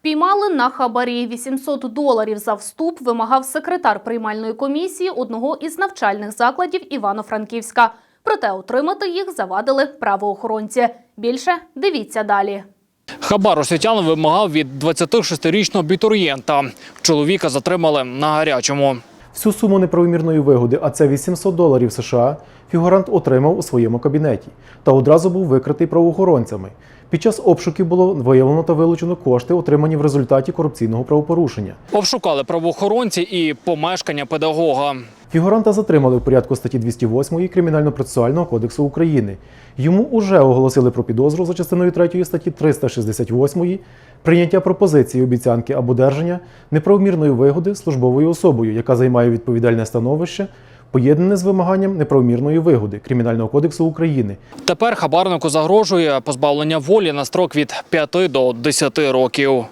Впіймали на хабарі 800 доларів за вступ вимагав секретар приймальної комісії одного із навчальних закладів Івано-Франківська. Проте отримати їх завадили правоохоронці. Більше дивіться далі. Хабар освітян вимагав від 26-річного абітурієнта. Чоловіка затримали на гарячому. Всю суму неправомірної вигоди, а це 800 доларів США, фігурант отримав у своєму кабінеті та одразу був викритий правоохоронцями. Під час обшуків було виявлено та вилучено кошти, отримані в результаті корупційного правопорушення. Обшукали правоохоронці і помешкання педагога. Фігуранта затримали в порядку статті 208 Кримінально-процесуального кодексу України. Йому уже оголосили про підозру за частиною 3 статті 368 прийняття пропозиції, обіцянки або держання неправомірної вигоди службовою особою, яка займає відповідальне становище, поєднане з вимаганням неправомірної вигоди Кримінального кодексу України. Тепер хабарнику загрожує позбавлення волі на строк від 5 до 10 років.